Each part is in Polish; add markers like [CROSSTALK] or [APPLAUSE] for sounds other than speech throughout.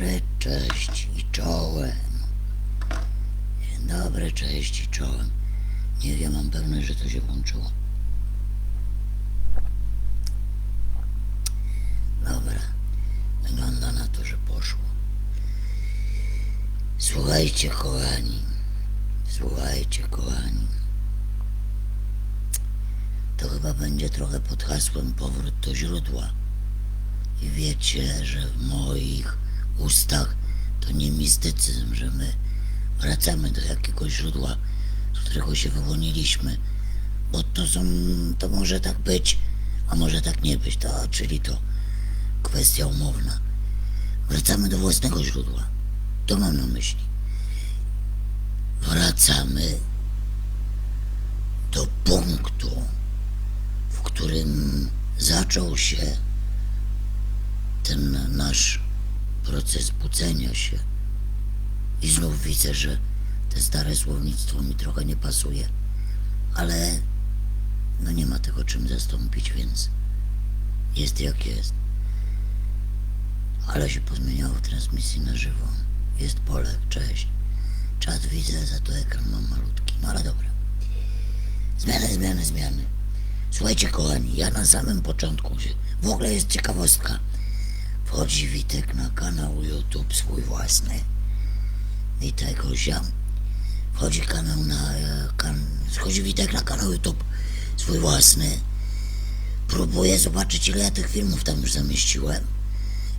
dobry, cześć i czołem. Dzień dobry, cześć i czołem. Nie wiem, mam pewność, że to się włączyło. Dobra, wygląda na to, że poszło. Słuchajcie, kochani. Słuchajcie, kochani. To chyba będzie trochę pod hasłem powrót do źródła. I wiecie, że w moich ustach to nie mistycyzm, że my wracamy do jakiegoś źródła, z którego się wyłoniliśmy. Bo to są, to może tak być, a może tak nie być, to, czyli to kwestia umowna. Wracamy do własnego źródła. To mam na myśli. Wracamy do punktu, w którym zaczął się ten nasz proces budzenia się. I znów widzę, że te stare słownictwo mi trochę nie pasuje, ale no nie ma tego czym zastąpić, więc jest jak jest. Ale się pozmieniało w transmisji na żywo. Jest Polek, cześć. Czat widzę, za to ekran mam malutki, no ale dobra. Zmiany, zmiany, zmiany. Słuchajcie, kochani, ja na samym początku. W ogóle jest ciekawostka. Wchodzi Witek na kanał YouTube swój własny. Witek Ozia. Wchodzi kanał na. e, Kan, wchodzi Witek na kanał YouTube swój własny. Próbuję zobaczyć, ile ja tych filmów tam już zamieściłem.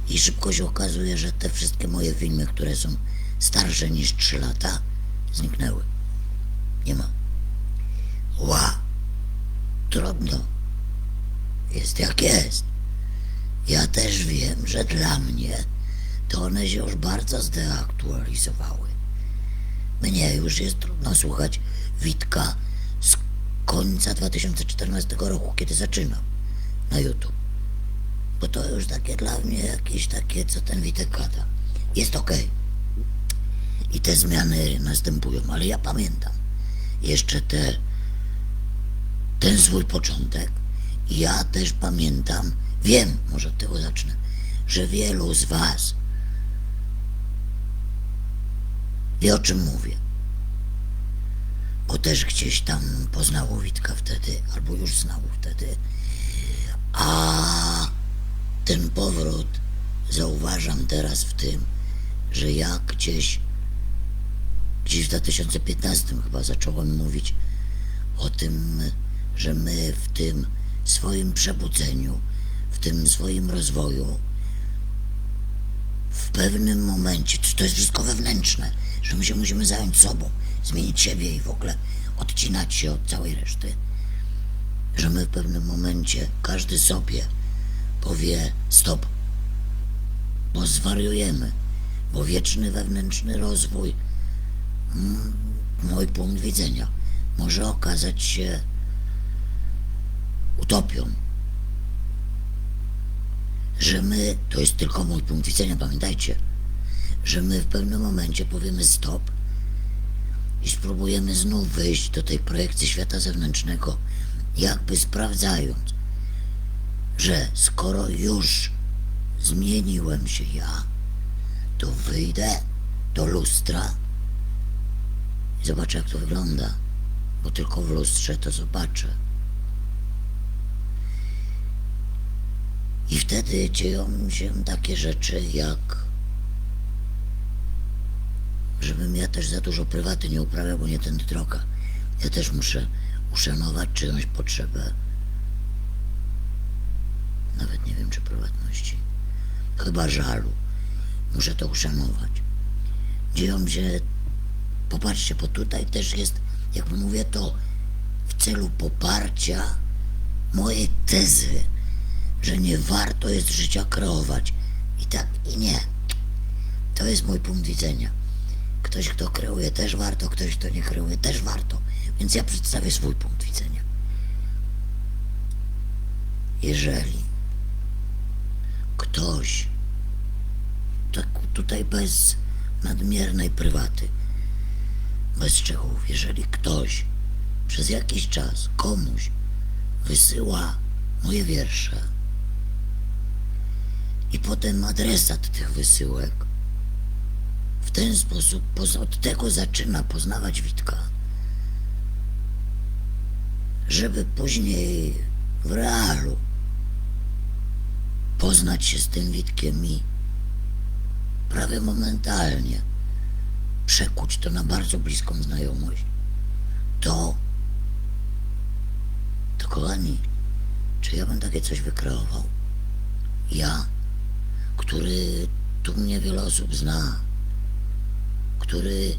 I szybko się okazuje, że te wszystkie moje filmy, które są starsze niż 3 lata, zniknęły. Nie ma. Ła! Trudno. Jest jak jest. Ja też wiem, że dla mnie to one się już bardzo zdeaktualizowały. Mnie już jest trudno słuchać Witka z końca 2014 roku, kiedy zaczynam na YouTube. Bo to już takie dla mnie jakieś takie, co ten Witek gada. Jest okej. I te zmiany następują, ale ja pamiętam jeszcze te, ten swój początek. Ja też pamiętam, wiem, może od tego zacznę, że wielu z was wie o czym mówię. Bo też gdzieś tam poznało Witka wtedy, albo już znało wtedy. A ten powrót zauważam teraz w tym, że ja gdzieś, gdzieś w 2015 chyba zacząłem mówić o tym, że my w tym swoim przebudzeniu, tym swoim rozwoju, w pewnym momencie, to, to jest wszystko wewnętrzne, że my się musimy zająć sobą, zmienić siebie i w ogóle odcinać się od całej reszty, że my w pewnym momencie, każdy sobie powie stop, bo zwariujemy, bo wieczny wewnętrzny rozwój, mm, mój punkt widzenia, może okazać się utopią. Że my, to jest tylko mój punkt widzenia, pamiętajcie, że my w pewnym momencie powiemy stop i spróbujemy znów wyjść do tej projekcji świata zewnętrznego, jakby sprawdzając, że skoro już zmieniłem się ja, to wyjdę do lustra i zobaczę, jak to wygląda, bo tylko w lustrze to zobaczę. I wtedy dzieją się takie rzeczy, jak żebym ja też za dużo prywaty nie uprawiał, bo nie tędy droga. Ja też muszę uszanować czyjąś potrzebę. Nawet nie wiem, czy prywatności. Chyba żalu. Muszę to uszanować. Dzieją się, popatrzcie, bo tutaj też jest, jak mówię to, w celu poparcia mojej tezy, że nie warto jest życia kreować. I tak, i nie. To jest mój punkt widzenia. Ktoś, kto kreuje, też warto, ktoś, kto nie kreuje, też warto. Więc ja przedstawię swój punkt widzenia. Jeżeli ktoś, tak tutaj bez nadmiernej prywaty, bez szczegółów, jeżeli ktoś przez jakiś czas komuś wysyła moje wiersze i potem adresat tych wysyłek. W ten sposób od tego zaczyna poznawać Witka, żeby później w realu poznać się z tym Witkiem i prawie momentalnie przekuć to na bardzo bliską znajomość, to, to kochani, czy ja bym takie coś wykreował? Ja, który tu mnie wiele osób zna, który,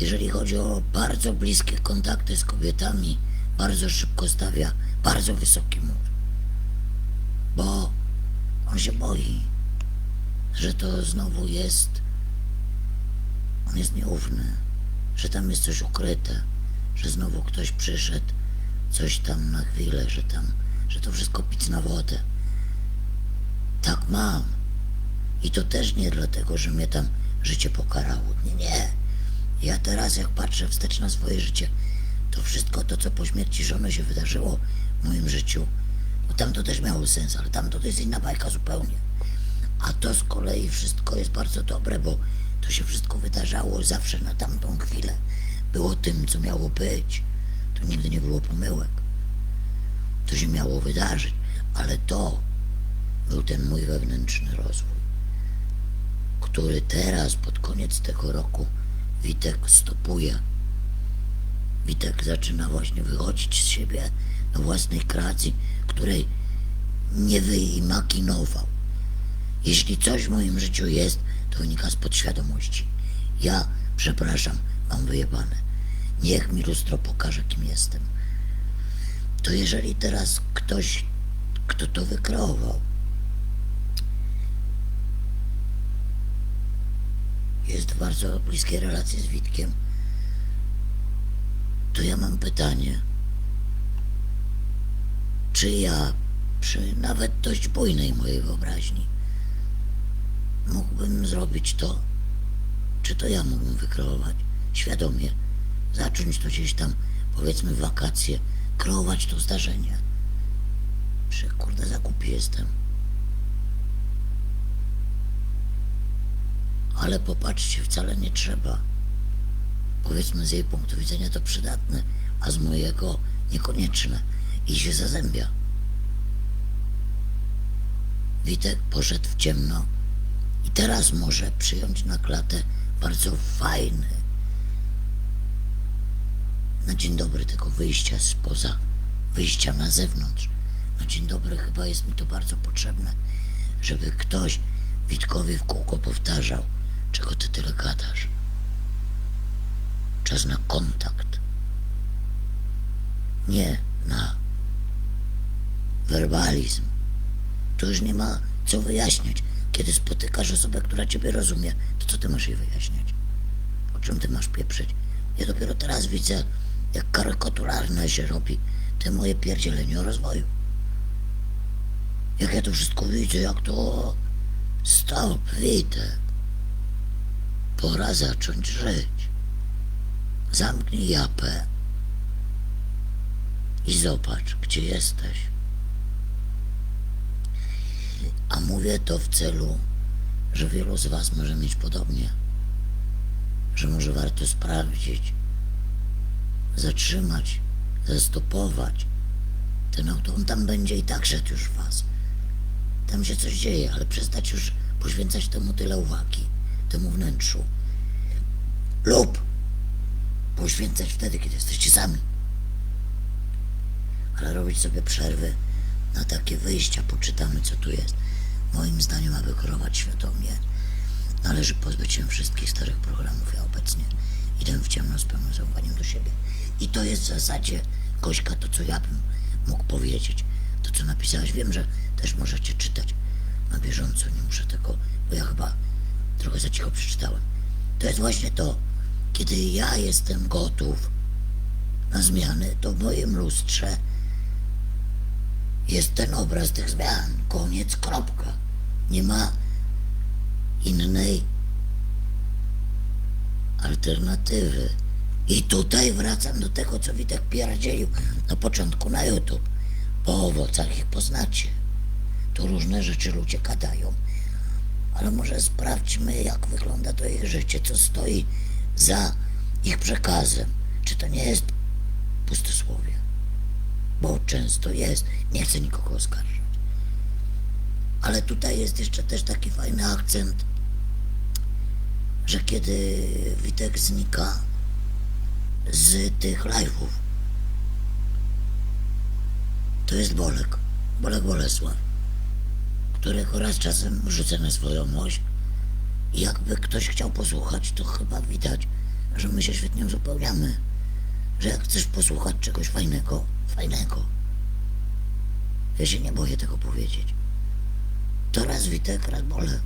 jeżeli chodzi o bardzo bliskie kontakty z kobietami, bardzo szybko stawia bardzo wysoki mur. Bo on się boi, że to znowu jest. On jest nieufny, że tam jest coś ukryte, że znowu ktoś przyszedł, coś tam na chwilę, że tam, że to wszystko pic na wodę. Tak mam. I to też nie dlatego, że mnie tam życie pokarało. Nie, nie. Ja teraz, jak patrzę wstecz na swoje życie, to wszystko to, co po śmierci żony się wydarzyło w moim życiu, bo tam to też miało sens, ale tam to jest inna bajka zupełnie. A to z kolei wszystko jest bardzo dobre, bo to się wszystko wydarzało zawsze na tamtą chwilę. Było tym, co miało być. To nigdy nie było pomyłek. To się miało wydarzyć, ale to był ten mój wewnętrzny rozwój, który teraz, pod koniec tego roku, Witek stopuje. Witek zaczyna właśnie wychodzić z siebie do własnej kreacji, której nie wyimakinował. Jeśli coś w moim życiu jest, to wynika z podświadomości. Ja, przepraszam, mam wyjebane. Niech mi lustro pokaże, kim jestem. To jeżeli teraz ktoś, kto to wykreował, jest bardzo bliskiej relacji z Witkiem, to ja mam pytanie. Czy ja, przy nawet dość bujnej mojej wyobraźni, mógłbym zrobić to? Czy to ja mógłbym wykreować świadomie? Zacząć to gdzieś tam, powiedzmy, wakacje, kreować to zdarzenie. Przy kurde zakupie jestem. Ale popatrzcie, wcale nie trzeba. Powiedzmy z jej punktu widzenia to przydatne, a z mojego niekonieczne i się zazębia. Witek poszedł w ciemno i teraz może przyjąć na klatę bardzo fajny na dzień dobry tego wyjścia spoza, wyjścia na zewnątrz. Na dzień dobry chyba jest mi to bardzo potrzebne, żeby ktoś Witkowi w kółko powtarzał, czego ty tyle gadasz. Czas na kontakt. Nie na werbalizm. To już nie ma co wyjaśniać. Kiedy spotykasz osobę, która ciebie rozumie, to co ty masz jej wyjaśniać? O czym ty masz pieprzyć? Ja dopiero teraz widzę, jak karykaturalne się robi te moje pierdzielenie o rozwoju. Jak ja to wszystko widzę, jak to... Stop, Witek. Pora zacząć żyć. Zamknij japę i zobacz, gdzie jesteś. A mówię to w celu, że wielu z Was może mieć podobnie. Że może warto sprawdzić, zatrzymać, zastopować. Ten auto, on tam będzie i tak szedł już w Was. Tam się coś dzieje, ale przestać już poświęcać temu tyle uwagi, temu wnętrzu. Lub poświęcać wtedy, kiedy jesteście sami. Ale robić sobie przerwy na takie wyjścia, poczytamy co tu jest. Moim zdaniem, aby kierować świadomie, należy pozbyć się wszystkich starych programów. Ja obecnie idę w ciemno z pełnym zaufaniem do siebie. I to jest w zasadzie, Gośka, to co ja bym mógł powiedzieć. To co napisałaś, wiem, że też możecie czytać na bieżąco, nie muszę tego, bo ja chyba trochę za cicho przeczytałem. To jest właśnie to, kiedy ja jestem gotów na zmiany, to w moim lustrze jest ten obraz tych zmian. Koniec, kropka. Nie ma innej alternatywy. I tutaj wracam do tego, co Witek pierdzielił na początku na YouTube. Po owocach ich poznacie. Tu różne rzeczy ludzie gadają. Ale może sprawdźmy, jak wygląda to ich życie, co stoi za ich przekazem. Czy to nie jest pustosłowie? Bo często jest. Nie chcę nikogo oskarżać. Ale tutaj jest jeszcze też taki fajny akcent, że kiedy Witek znika z tych live'ów, to jest Bolek, Bolek Bolesław, którego raz czasem rzucę na swoją oś i jakby ktoś chciał posłuchać, to chyba widać, że my się świetnie uzupełniamy, że jak chcesz posłuchać czegoś fajnego, fajnego, ja się nie boję tego powiedzieć, to raz Witek, raz Bolek.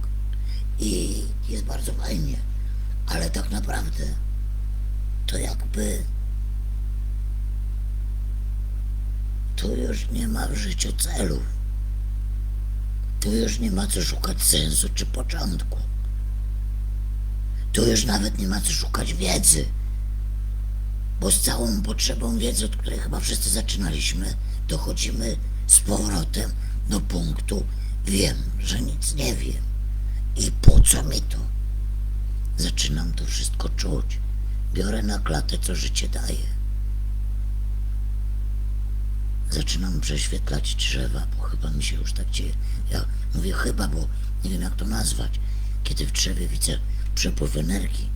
I jest bardzo fajnie, ale tak naprawdę to jakby tu już nie ma w życiu celów. Tu już nie ma co szukać sensu czy początku. Tu już nawet nie ma co szukać wiedzy. Bo z całą potrzebą wiedzy, od której chyba wszyscy zaczynaliśmy, dochodzimy z powrotem do punktu wiem, że nic nie wiem. I po co mi to? Zaczynam to wszystko czuć. Biorę na klatę, co życie daje. Zaczynam prześwietlać drzewa, bo chyba mi się już tak dzieje. Ja mówię chyba, bo nie wiem jak to nazwać. Kiedy w drzewie widzę przepływ energii,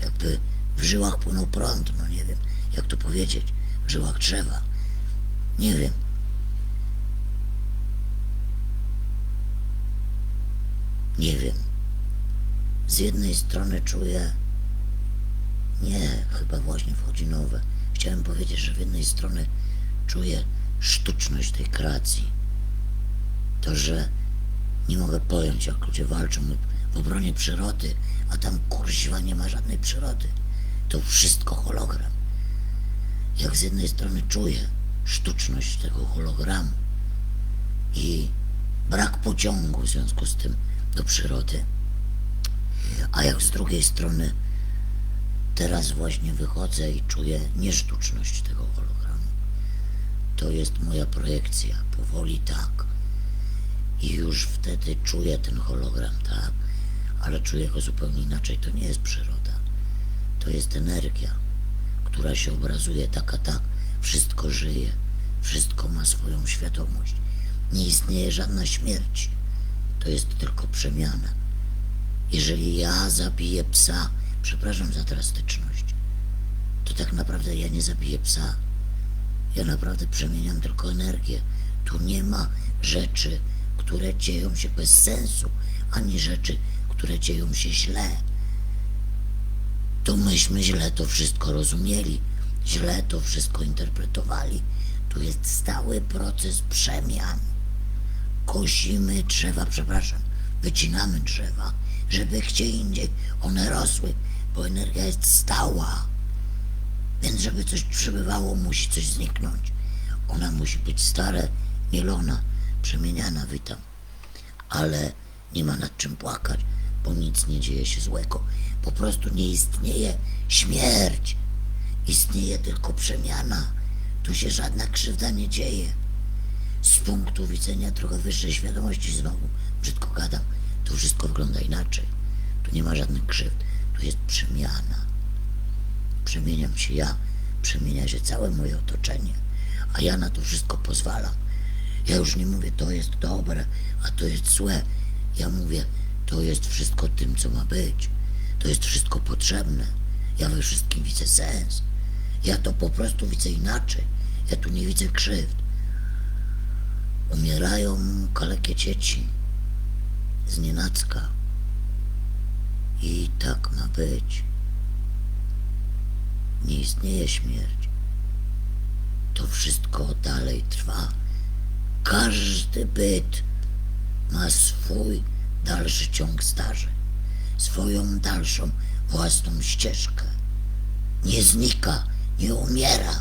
jakby w żyłach płynął prąd, no nie wiem jak to powiedzieć, w żyłach drzewa. Nie wiem. Nie wiem. Z jednej strony czuję, nie, chyba właśnie wchodzi nowe. Chciałem powiedzieć, że z jednej strony czuję sztuczność tej kreacji. To, że nie mogę pojąć, jak ludzie walczą w obronie przyrody, a tam kursiwa nie ma żadnej przyrody. To wszystko hologram. Jak z jednej strony czuję sztuczność tego hologramu i brak pociągu w związku z tym do przyrody, a jak z drugiej strony teraz właśnie wychodzę i czuję niesztuczność tego hologramu. To jest moja projekcja, powoli tak. I już wtedy czuję ten hologram, tak? Ale czuję go zupełnie inaczej. To nie jest przyroda. To jest energia, która się obrazuje tak a tak. Wszystko żyje. Wszystko ma swoją świadomość. Nie istnieje żadna śmierć. To jest tylko przemiana. Jeżeli ja zabiję psa, przepraszam za drastyczność, to tak naprawdę ja nie zabiję psa. Ja naprawdę przemieniam tylko energię. Tu nie ma rzeczy, które dzieją się bez sensu, ani rzeczy, które dzieją się źle. To myśmy źle to wszystko rozumieli, źle to wszystko interpretowali. Tu jest stały proces przemian. Kosimy drzewa, przepraszam, wycinamy drzewa, żeby gdzie indziej one rosły, bo energia jest stała. Więc żeby coś przybywało, musi coś zniknąć. Ona musi być stare, mielona, przemieniana, witam. Ale nie ma nad czym płakać, bo nic nie dzieje się złego. Po prostu nie istnieje śmierć. Istnieje tylko przemiana. Tu się żadna krzywda nie dzieje. Z punktu widzenia trochę wyższej świadomości znowu, brzydko gadam, to wszystko wygląda inaczej. Tu nie ma żadnych krzywd, tu jest przemiana. Przemieniam się ja, przemienia się całe moje otoczenie, a ja na to wszystko pozwalam. Ja już nie mówię, to jest dobre, a to jest złe. Ja mówię, to jest wszystko tym, co ma być. To jest wszystko potrzebne. Ja we wszystkim widzę sens. Ja to po prostu widzę inaczej. Ja tu nie widzę krzywd. Umierają kalekie dzieci z nienacka. I tak ma być. Nie istnieje śmierć. To wszystko dalej trwa. Każdy byt ma swój dalszy ciąg starzy, swoją dalszą własną ścieżkę. Nie znika, nie umiera.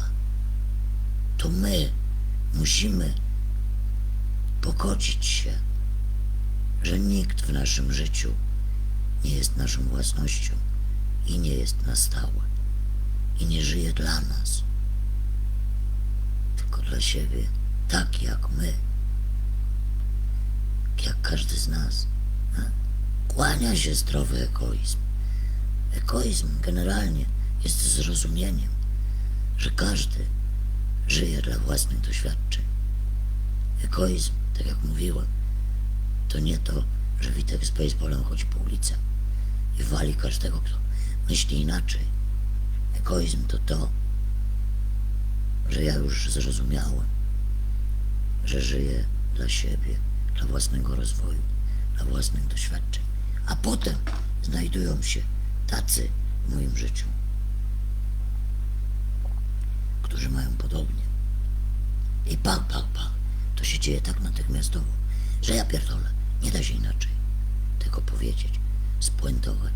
To my musimy pogodzić się, że nikt w naszym życiu nie jest naszą własnością i nie jest na stałe i nie żyje dla nas, tylko dla siebie, tak jak my, jak każdy z nas. kłania się zdrowy egoizm. Egoizm generalnie jest zrozumieniem, że każdy żyje dla własnych doświadczeń. Egoizm, tak jak mówiłem, to nie to, że Witek z baseballem chodzi po ulicach i wali każdego, kto myśli inaczej. Egoizm to to, że ja już zrozumiałem, że żyję dla siebie, dla własnego rozwoju, dla własnych doświadczeń. A potem znajdują się tacy w moim życiu, którzy mają podobnie. I pach, pach, pach. To się dzieje tak natychmiastowo, że ja pierdolę. Nie da się inaczej tego powiedzieć, spuentować.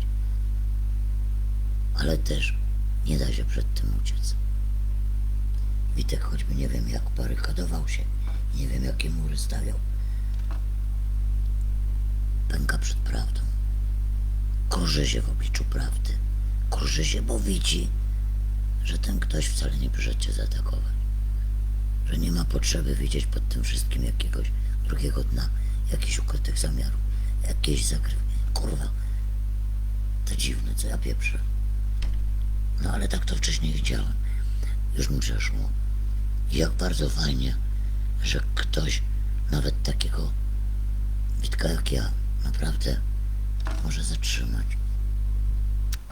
Ale też nie da się przed tym uciec. Witek choćby nie wiem jak barykadował się, nie wiem jakie mury stawiał. Pęka przed prawdą. Kurzy się w obliczu prawdy. Kurzy się, bo widzi, że ten ktoś wcale nie przyszedł cię zaatakować. Że nie ma potrzeby widzieć pod tym wszystkim jakiegoś drugiego dna, jakichś ukrytych zamiarów, jakiejś zakryw. Kurwa, to dziwne, co ja pieprzę. No ale tak to wcześniej widziałem. Już mi przeszło. Jak bardzo fajnie, że ktoś, nawet takiego Witka jak ja, naprawdę może zatrzymać.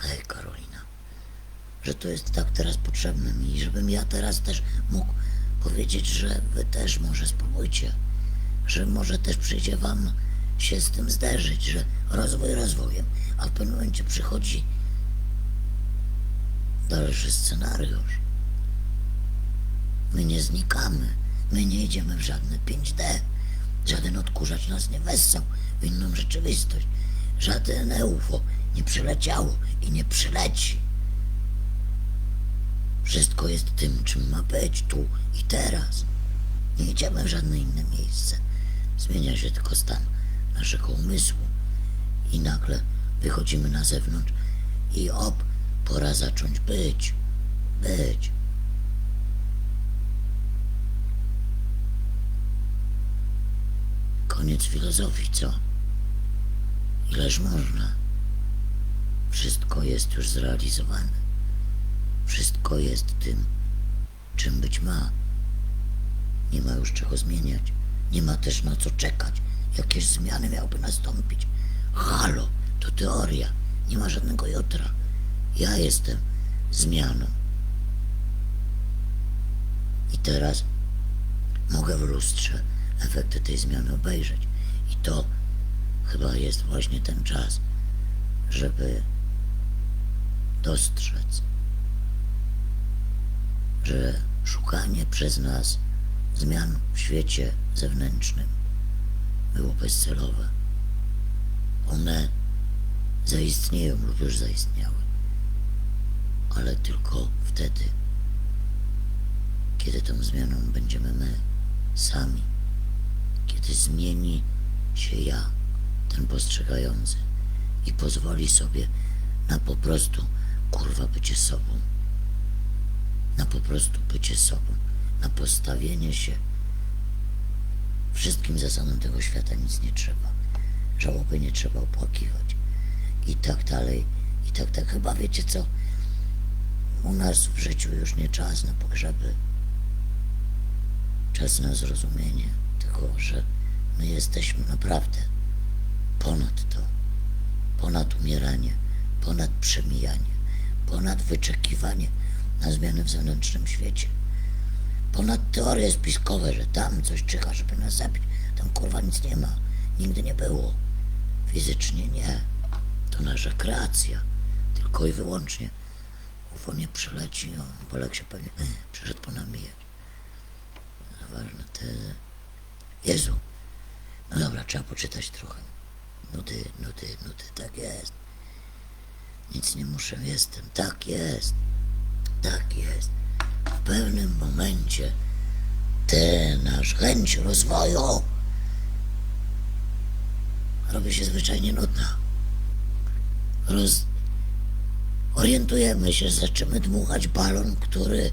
Ej, Karolina, że to jest tak teraz potrzebne mi, żebym ja teraz też mógł powiedzieć, że wy też może spróbujcie, że może też przyjdzie wam się z tym zderzyć, że rozwój rozwojem, a w pewnym momencie przychodzi dalszy scenariusz. My nie znikamy, my nie idziemy w żadne 5D. Żaden odkurzacz nas nie wessał w inną rzeczywistość. Żaden UFO nie przyleciało i nie przyleci. Wszystko jest tym, czym ma być, tu i teraz. Nie idziemy w żadne inne miejsce. Zmienia się tylko stan naszego umysłu. I nagle wychodzimy na zewnątrz i op, pora zacząć być. Być. Koniec filozofii, co? Ileż można? Wszystko jest już zrealizowane. Wszystko jest tym, czym być ma. Nie ma już czego zmieniać. Nie ma też na co czekać. Jakieś zmiany miałyby nastąpić. Halo, to teoria. Nie ma żadnego jutra. Ja jestem zmianą. I teraz mogę w lustrze efekty tej zmiany obejrzeć. I to chyba jest właśnie ten czas, żeby dostrzec, że szukanie przez nas zmian w świecie zewnętrznym było bezcelowe. One zaistnieją lub już zaistniały, ale tylko wtedy, kiedy tą zmianą będziemy my sami, kiedy zmieni się ja, ten postrzegający, i pozwoli sobie na po prostu kurwa bycie sobą, na po prostu bycie sobą, na postawienie się wszystkim zasadom tego świata nic nie trzeba. Żałoby nie trzeba opłakiwać. I tak dalej, i tak, tak. Chyba wiecie co? U nas w życiu już nie czas na pogrzeby. Czas na zrozumienie tego, że my jesteśmy naprawdę ponad to. Ponad umieranie, ponad przemijanie, ponad wyczekiwanie na zmiany w zewnętrznym świecie. Ponad teorie spiskowe, że tam coś czyha, żeby nas zabić. Tam kurwa nic nie ma. Nigdy nie było. Fizycznie nie. To nasza kreacja. Tylko i wyłącznie. UFO nie przyleci. O, Polek się pewnie przyszedł ponamijać. Ważne tezy. Jezu. No dobra, trzeba poczytać trochę. Nudy, nudy, nudy. Tak jest. Nic nie muszę, jestem. Tak jest. Tak jest w pewnym momencie ten nasz chęć rozwoju robi się zwyczajnie nudna. Roz... Orientujemy się, zaczynamy dmuchać balon, który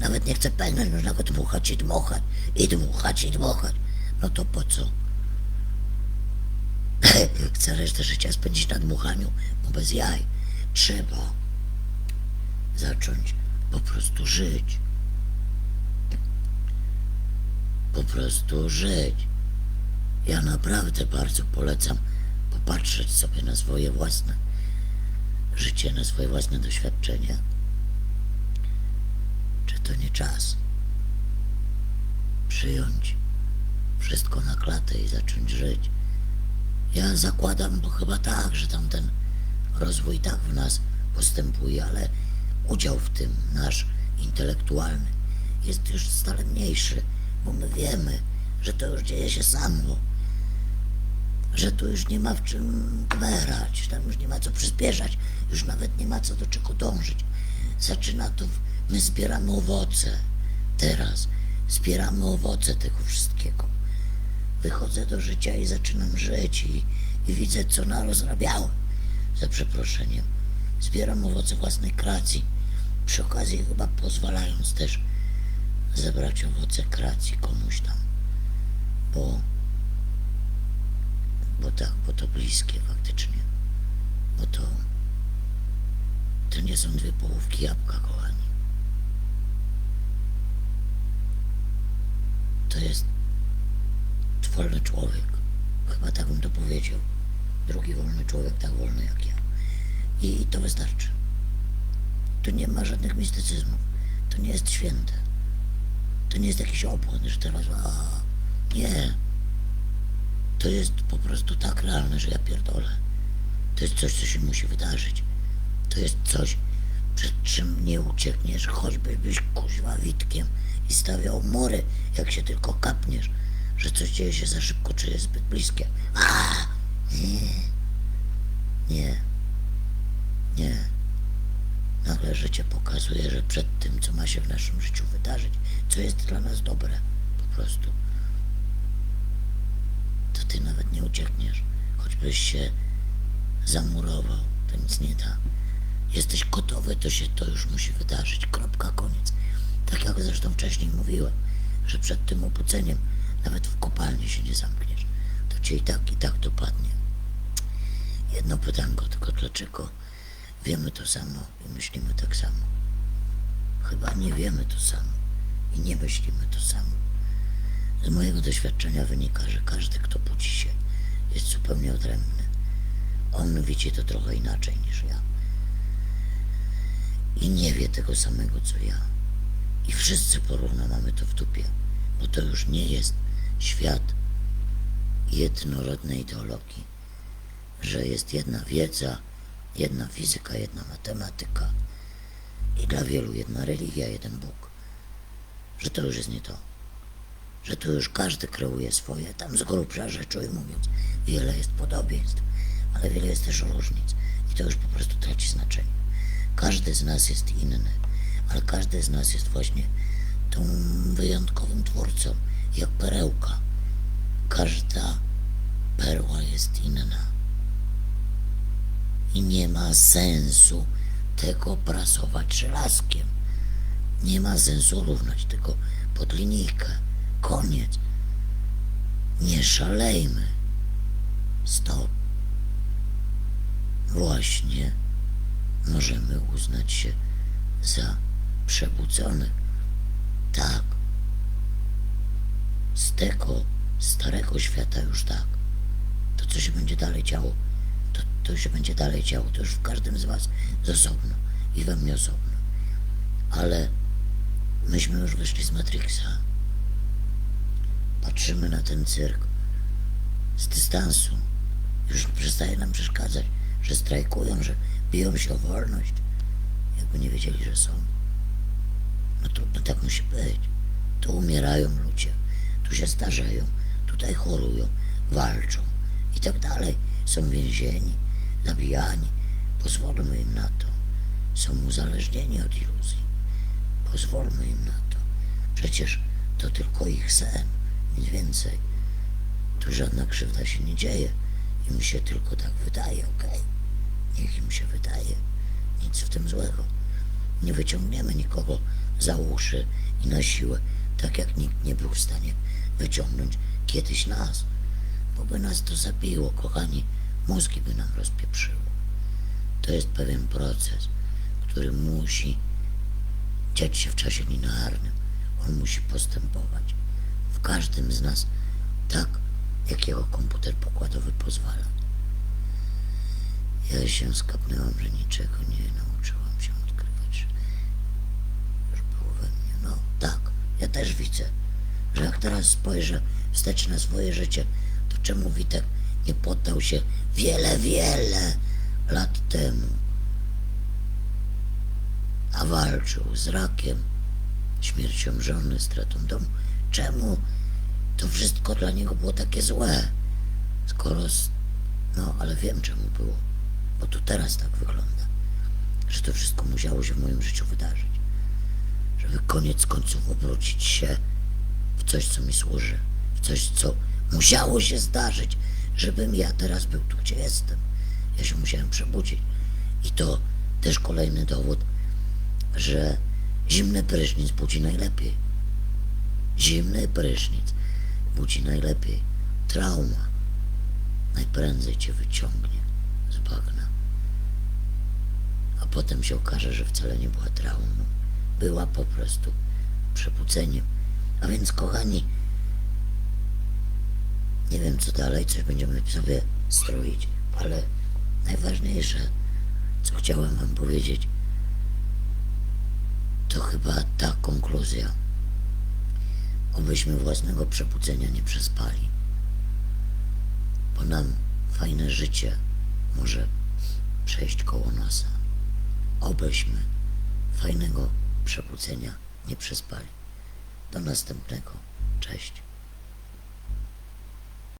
nawet nie chce pęknąć, można go dmuchać i dmuchać, i dmuchać, i dmuchać. No to po co? [LAUGHS] Chcę resztę życia spędzić na dmuchaniu, bo bez jaj. Trzeba zacząć po prostu żyć. Po prostu żyć. Ja naprawdę bardzo polecam popatrzeć sobie na swoje własne życie, na swoje własne doświadczenia. Czy to nie czas przyjąć wszystko na klatę i zacząć żyć? Ja zakładam, bo chyba tak, że tamten rozwój tak w nas postępuje, ale udział w tym nasz intelektualny jest już stale mniejszy, bo my wiemy, że to już dzieje się samo, że tu już nie ma w czym gmerać, tam już nie ma co przyspieszać, już nawet nie ma co do czego dążyć. Zaczyna to, my zbieramy owoce, teraz zbieramy owoce tego wszystkiego wychodzę do życia i zaczynam żyć i, i widzę, co narozrabiałem. Za przeproszeniem. Zbieram owoce własnej kreacji. Przy okazji chyba pozwalając też zebrać owoce kreacji komuś tam. Bo, bo tak, bo to bliskie faktycznie. Bo to, to nie są dwie połówki jabłka, kochani. To jest wolny człowiek. Chyba tak bym to powiedział. Drugi wolny człowiek, tak wolny jak ja. I to wystarczy. Tu nie ma żadnych mistycyzmów. To nie jest święte. To nie jest jakiś obłęd, że teraz... A, nie. To jest po prostu tak realne, że ja pierdolę. To jest coś, co się musi wydarzyć. To jest coś, przed czym nie uciekniesz, choćby byś kuźwa witkiem i stawiał mury, jak się tylko kapniesz, że coś dzieje się za szybko, czy jest zbyt bliskie. A, nie, nie, nie. Nagle życie pokazuje, że przed tym, co ma się w naszym życiu wydarzyć, co jest dla nas dobre, po prostu, to ty nawet nie uciekniesz, choćbyś się zamurował, to nic nie da. Jesteś gotowy, to się to już musi wydarzyć. Kropka, koniec. Tak jak zresztą wcześniej mówiłem, że przed tym obuceniem nawet w kopalni się nie zamkniesz. To cię i tak, i tak dopadnie. Jedno pytanko, tylko dlaczego wiemy to samo i myślimy tak samo? Chyba nie wiemy to samo i nie myślimy to samo. Z mojego doświadczenia wynika, że każdy, kto budzi się, jest zupełnie odrębny. On widzi to trochę inaczej niż ja. I nie wie tego samego, co ja. I wszyscy porówno mamy to w dupie, bo to już nie jest świat jednorodnej ideologii, że jest jedna wiedza, jedna fizyka, jedna matematyka i dla wielu jedna religia, jeden Bóg. Że to już jest nie to. Że tu już każdy kreuje swoje, tam z grubsza rzecz ujmując. Wiele jest podobieństw, ale wiele jest też różnic i to już po prostu traci znaczenie. Każdy z nas jest inny, ale każdy z nas jest właśnie tą wyjątkowym twórcą, jak perełka. Każda perła jest inna. I nie ma sensu tego prasować żelazkiem. Nie ma sensu równać tego pod linijkę. Koniec. Nie szalejmy. Stop. Właśnie możemy uznać się za przebudzonych. Tak. Z tego starego świata już tak. To, co się będzie dalej działo, to, to się będzie dalej działo. To już w każdym z was z osobno i we mnie osobno. Ale myśmy już wyszli z Matrixa. Patrzymy na ten cyrk z dystansu. Już przestaje nam przeszkadzać, że strajkują, że biją się o wolność. Jakby nie wiedzieli, że są. No to no tak musi być. Tu umierają ludzie, tu się starzeją, tutaj chorują, walczą i tak dalej. Są więzieni, zabijani. Pozwólmy im na to. Są uzależnieni od iluzji. Pozwólmy im na to. Przecież to tylko ich sen, nic więcej. Tu żadna krzywda się nie dzieje. Im się tylko tak wydaje, okej? Niech im się wydaje. Nic w tym złego. Nie wyciągniemy nikogo za uszy i na siłę, tak jak nikt nie był w stanie wyciągnąć kiedyś nas. bo by nas to zabiło, kochani. Mózgi by nam rozpieprzyło. To jest pewien proces, który musi dziać się w czasie linearnym. On musi postępować w każdym z nas tak, jak jego komputer pokładowy pozwala. Ja się skapnęłam, że niczego nie nauczyłam się odkrywać. Już było we mnie. No tak, ja też widzę, że jak teraz spojrzę wstecz na swoje życie, to czemu Witek nie poddał się wiele, wiele lat temu, a walczył z rakiem, śmiercią żony, stratą domu. Czemu to wszystko dla niego było takie złe? Skoro, no ale wiem czemu było, bo tu teraz tak wygląda, że to wszystko musiało się w moim życiu wydarzyć, żeby koniec końców obrócić się w coś, co mi służy, w coś, co musiało się zdarzyć, żebym ja teraz był tu, gdzie jestem. Ja się musiałem przebudzić. I to też kolejny dowód, że zimny prysznic budzi najlepiej. Zimny prysznic budzi najlepiej. Trauma najprędzej cię wyciągnie z bagna. A potem się okaże, że wcale nie była traumą. Była po prostu przebudzeniem. A więc, kochani, nie wiem co dalej, coś będziemy sobie stroić, ale najważniejsze, co chciałem wam powiedzieć, to chyba ta konkluzja. Obyśmy własnego przebudzenia nie przespali, bo nam fajne życie może przejść koło nosa. Obyśmy fajnego przebudzenia nie przespali. Do następnego. Cześć.